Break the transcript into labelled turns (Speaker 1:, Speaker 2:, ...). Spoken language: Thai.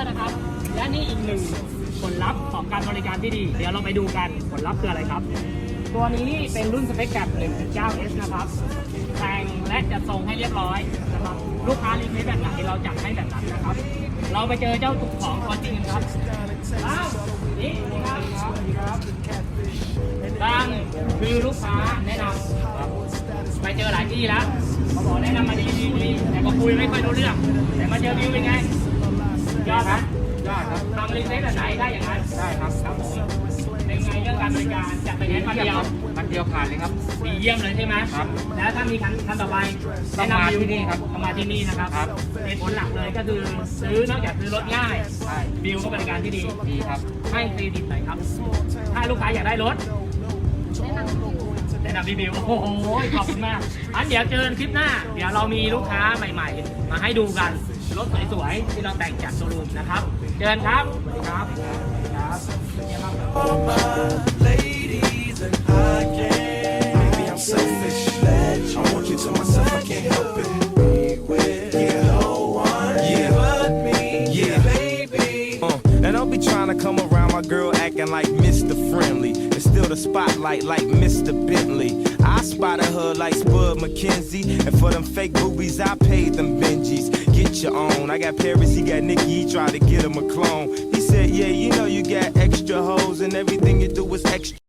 Speaker 1: ร์นะครับ และนี่อีกหนึ่งผลลัพธ์ของการบริการที่ดี เดี๋ยวเราไปดูกันผลลัพธ์คืออะไรครับ ตัวนี้เป็นรุ่นสเปคแบบ 1.9S นะครับ แต่งและจัดทรงให้เรียบร้อยนะครับ ลูกค้ารีเควสแบบไหนเราจัดให้แบบนั้นนะครับ เราไปเจอเจ้าของตัวจริงครับอ้าวนี่นี่ครับบดังคือลูกค้าแนะนำไปเจอหลายที่แล้วเขาบอกแนะนำมาดีดีดีแต่ก็คุยไม่ค่อยรู้เรื่อง แต่มาเจอวิวเป็นไง ยอดครับยอดครับทำรีเซ็ตแบบไหนได้อย่างนั้นได้ครับครับผมเป็นไงเรื่องการบริการจัดไปแค่คันเดียว
Speaker 2: คันเดียวผ่านเลยครับ
Speaker 1: ดีเยี่ยมเลยใช่ไหม
Speaker 2: ครับ
Speaker 1: แล้วถ้ามีคันคันต่อไป
Speaker 2: ต้องมาที่นี่ครับ
Speaker 1: ต้องมาที่นี่นะครับ
Speaker 2: ครับ
Speaker 1: เหตุผลหลักเลยก็คือซื้อนอกจากซื้อรถง่ายบิวก็บริการที่ดี
Speaker 2: ดีครับ
Speaker 1: ให้เครดิตหน่อยครับ ถ้าลูกค้าอยากได้รถ นะนำพี่บิว โอ้โห ขอบคุณมาก อันเดี๋ยวเจอกันคลิปหน้า เดี๋ยวเรามีลูกค้าใหม่ ๆ มาให้ดูกัน รถสวยๆ ที่เราแต่งจากโชว์รูมนะครับ เจอกันครับ สวัสดีครับสวัสดีครับเป็นไงบ้างครับ
Speaker 3: all my ladies and I can't. Maybe I'm selfish. I want you to myself, I can't help it. Be with yeah. no one yeah. but me, yeah, baby.
Speaker 4: Uh, now don't be trying to come around my girl acting like Mr. Friendly. And still the spotlight like Mr. Bentley. Her like Spud McKenzie. And for them fake boobies, I paid them Benjis. Get your own. I got Paris, he got Nikki, he tried to get him a clone. He said, Yeah,